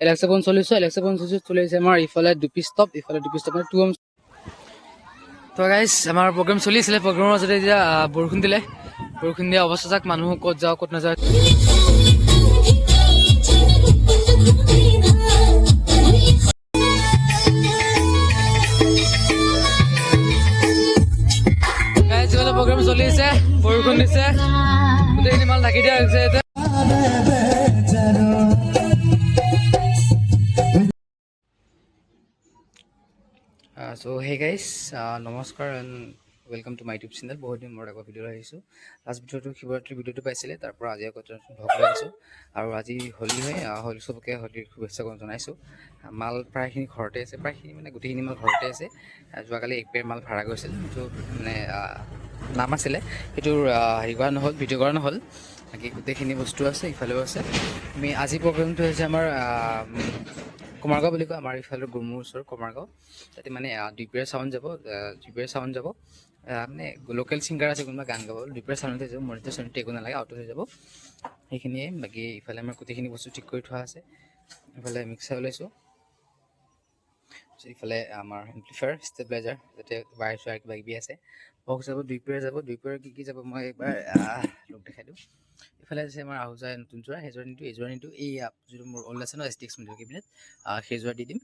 Alexa পঞ্চল্লিছ Alexa পঞ্চল্লিছ চলি আছে আমাৰ ইফালে দুপি ষ্টপ ইফালে দুপি ষ্টপ মানে টু এম তো গাইজ আমাৰ প্ৰগ্ৰেম চলি আছিলে প্ৰগ্ৰেমৰ মাজতে এতিয়া বৰষুণ দিলে। বৰষুণ দিয়া অৱস্থা যাক, মানুহ ক'ত যাওঁ ক'ত নাযাওঁ প্ৰগ্ৰেম চলি আছে বৰষুণ দিছে। গোটেইখিনি মাল ঢাকি দিয়া হৈছে চ' হে গাইজ নমস্কাৰ and welcome to my YouTube channel বহুত দিন মূৰত আকৌ ভিডিঅ' আহিছোঁ। লাষ্ট ভিডিঅ'টো শিৱৰাত্ৰি ভিডিঅ'টো পাইছিলে, তাৰ পৰা আজি আকৌ এটা আহিছোঁ। আৰু আজি হোলী হয় হোলী চবকে হোলীৰ শুভেচ্ছা জনাইছোঁ। মাল প্ৰায়খিনি ঘৰতে আছে, প্ৰায়খিনি মানে গোটেইখিনি মাল ঘৰতে আছে। যোৱাকালি এক পেৰ মাল ভাড়া কৰিছিল সেইটো মানে নাম আছিলে। সেইটোৰ হেৰি কৰা নহ'ল ভিডিঅ' কৰা নহ'ল। বাকী গোটেইখিনি বস্তু আছে ইফালেও আছে। আমি আজি প্ৰগ্ৰেমটো হৈছে আমাৰ কমাৰগাঁও বুলি কয় আমাৰ ইফালৰ গুৰমুৰ ওচৰৰ কমাৰগাঁও। তাতে মানে আহ, চাউণ্ড যাব আহ, চাউণ্ড যাব। মানে লোকেল ছিংগাৰ আছে কোনোবা গান গাব। দুইপেৰ চাউণ্ডতে যাব মনিটৰ চনিটৰ একো নালাগে আউটত হৈ যাব। সেইখিনিয়ে বাকী ইফালে আমাৰ গোটেইখিনি বস্তু ঠিক কৰি থোৱা আছে। ইফালে মিক্সাৰ ওলাইছোঁ। ইফালে আমাৰ এম্প্লিফায়াৰ ষ্টেবিলাইজাৰ যাতে ৱায়াৰ চোৱাৰ কিবা কিবি আছে। বক্স যাব দুই যাব দুই কি কি যাব মই একবাৰ আহ, লোক দেখাই দিওঁ। ইফালে আছে আমাৰ আহুজা নতুন যোৰা সেইযোৰা নিদিওঁ এইযোৰা নিদিওঁ, এই যিটো মোৰ অল্ড আছে ন এছ টি এক্স কেবিনেট সেইযোৰা দি দিম।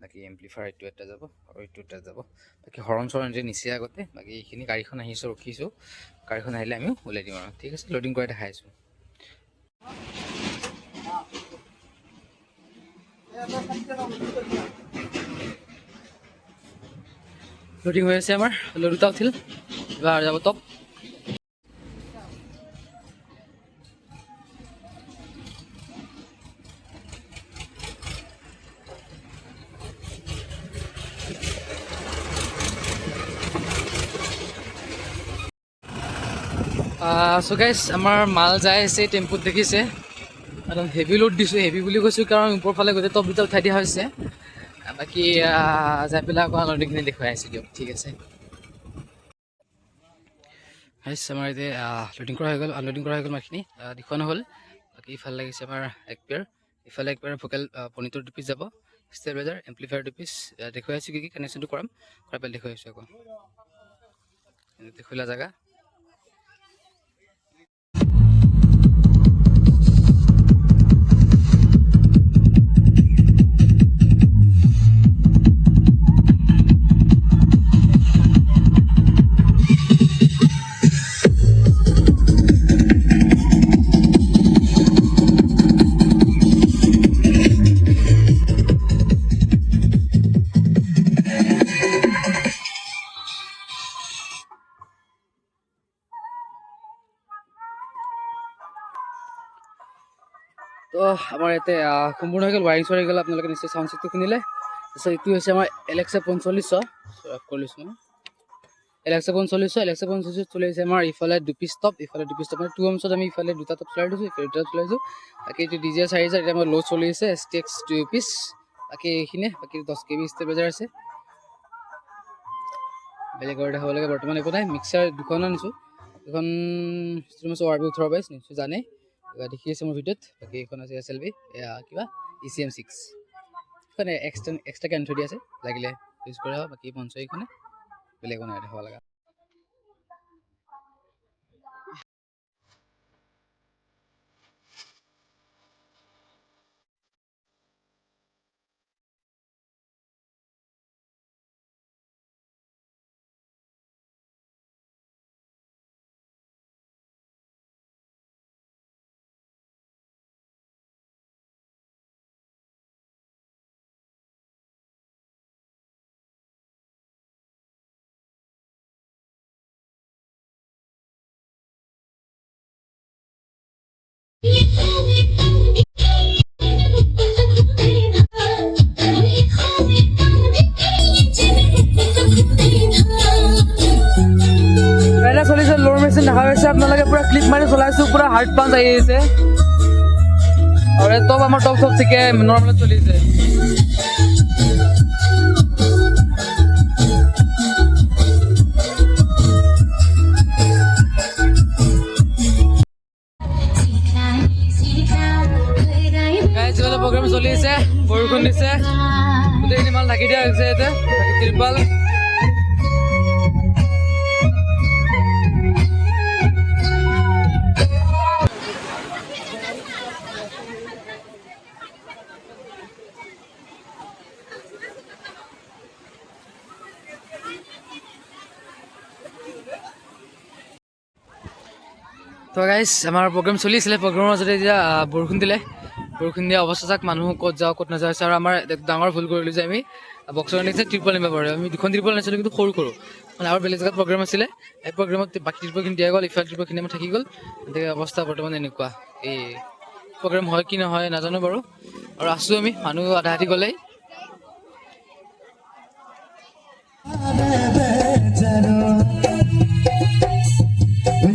বাকী এম্প্লিফায়াৰ এইটো এটা যাব, আৰু এইটো এটা যাব। বাকী হৰণ চৰণ যে নিচে আগতে, বাকী এইখিনি গাড়ীখন আহিছোঁ ৰখিছোঁ গাড়ীখন আহিলে আমি ওলাই দিম আৰু। ঠিক আছে লোডিং কৰাই দেখাই আছোঁ। লোডিং হৈ আছে আমাৰ দুটা উঠিল। এবাৰ যাব টপ চ' গাইছ আমাৰ মাল যাই আছে টেম্পুত দেখিছে। একদম হেভি লোড দিছোঁ হেভি বুলি কৈছোঁ কাৰণ ওপৰৰ ফালে গোটেই টপ দুটা উঠাই দিয়া হৈছে। বাকী যাই পেলাই আকৌ নদীখিনি দেখুৱাই আছোঁ দিয়ক ঠিক আছে। গাইছ আমাৰ এতিয়া লোডিং কৰা হৈ গ'ল আনলোডিং কৰা হৈ গ'ল মাছখিনি আহ, দেখুওৱা নহ'ল। বাকী ইফালে লাগিছে আমাৰ এক পেয়াৰ ইফালে এক পেয়াৰ ভোকেল পনিটৰ দুপিচ যাব ষ্টেবিলাইজাৰ এম্প্লিফায়াৰ দুপিচ। দেখুৱাই কি কি কানেকশ্যনটো কৰাম কৰাই পেলাই দেখুৱাই আছোঁ আকৌ। এইটো জেগা। তো আমাৰ ইয়াতে আহ, সম্পূৰ্ণ হৈ গ'ল ৱাইৰিং চোৱাৰিং গ'ল আপোনালোকে নিশ্চয় চাউণ্ড চিটটো শুনিলে। তাৰপিছত এইটো হৈছে আমাৰ এলেক্সা পঞ্চল্লিছ অফ মই এলেক্সা পঞ্চল্লিছ এলেক্সা পঞ্চল্লিছ চলি আছে আমাৰ ইফালে দুপি ষ্টপ ইফালে দুপি ষ্টপ মানে টু এমছত আমি ইফালে দুটা টপ চলাই দিছোঁ ইফালে দুটা চলাইছোঁ বাকী এইটো ডি জে চাৰি হাজাৰ এতিয়া আমাৰ ল' চলি আছে S T X two piece বাকী এইখিনিয়ে বাকী দহ কে বি ষ্টেবিলাইজাৰ আছে। বেলেগৰ দেখাব লাগে বৰ্তমান একো নাই। মিক্সাৰ দুখন আনিছোঁ। দুখন আৰ বি ওঠৰ বাইছ নিশ্চয় জানেই। দেখি আছে মোৰ ভিডিঅ'ত। বাকী এইখন আছে এছ এল বি কিবা ই চি এম ছিক্স এইখন এক্সট্ৰা এক্সট্ৰাকৈ থৈ দিয়া আছে। লাগিলে ইউজ কৰা হয় বাকী পঞ্চ এইখনে বেলেগ নাই দেখাব লগা। দেখা গৈছে আপোনালোকে পুৰা ক্লিপ মাৰি চলাইছোঁ পুৰা হাৰ্ড পাঞ্চ আহি আছে আৰু টপ আমাৰ টপ চব ঠিকে নৰ্মেলত চলিছে আইসিএল প্রোগ্রাম চলি আছে বৰষুণ দিছে। গোটেইখিনি মাল ঢাকি দিয়া হৈছে ইয়াতে ত্ৰিপাল। তো গাইজ আমাৰ প্ৰগ্ৰেম চলি আছিলে। প্ৰগ্ৰেমৰ মাজতে এতিয়া বৰষুণ দিলে। বৰষুণ দিয়া অৱস্থা অৱস্থাত মানুহ ক'ত যাওঁ, ক'ত নাযাওঁ। আৰু আমাৰ ডাঙৰ ভুল কৰিলোঁ যে আমি বক্সৰ নিচিনা ত্ৰিপল নিব পাৰোঁ। আমি দুখন ত্ৰিপল নাছিলোঁ কিন্তু সৰু সৰু। মানে আৰু বেলেগ জেগাত প্ৰগ্ৰেম আছিলে। এই প্ৰগ্ৰেমত বাকী ত্ৰিপলখিনি দিয়া গ'ল, ইফাল ত্ৰিপলখিনি আমাৰ থাকি গ'ল। গতিকে অৱস্থা বৰ্তমান এনেকুৱা। এই প্ৰগ্ৰেম হয় কি নহয় নাজানো বাৰু। আৰু আছোঁ আমি, মানুহ আধা আধি গ'লেই তুমি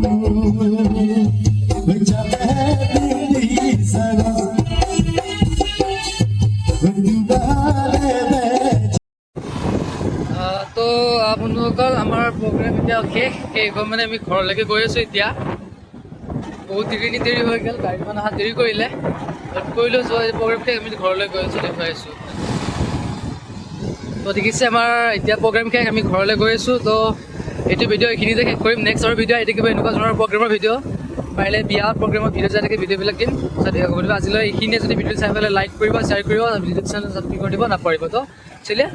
বন্ধুসকল আমাৰ প্ৰগ্ৰেম এতিয়া শেষ। শেষ মানে আমি ঘৰলৈকে গৈ আছোঁ এতিয়া। বহুত দেৰি দেৰি হৈ গ'ল, গাড়ীখন অহা দেৰি কৰিলে। বাট কৰিলোঁ যোৱা প্ৰগ্ৰেম শেষ আমি ঘৰলৈ গৈ আছোঁ, দেখুৱাই আছোঁ। তো দেখিছে আমাৰ এতিয়া প্ৰগ্ৰেম শেষ, আমি ঘৰলৈ গৈ আছোঁ। তো এইটো ভিডিঅ' এইখিনিতে শেষ কৰিম। নেক্সট আৰু ভিডিঅ' আহি থাকিব, এনেকুৱা ধৰণৰ প্ৰগ্ৰেমৰ ভিডিঅ' পাৰিলে বিয়া প্ৰগ্ৰেমৰ ভিডিঅ' যাই থাকে ভিডিঅ'বিলাক দিম। গতিকে আজিলৈ এইখিনিয়ে। যদি ভিডিঅ' চাই পেলাই লাইক কৰিব শ্বেয়াৰ কৰিব ভিডিঅ' চেনেল ছাবস্ক্ৰাইব কৰি দিব নাপাৰিব তো। চলিয়ে।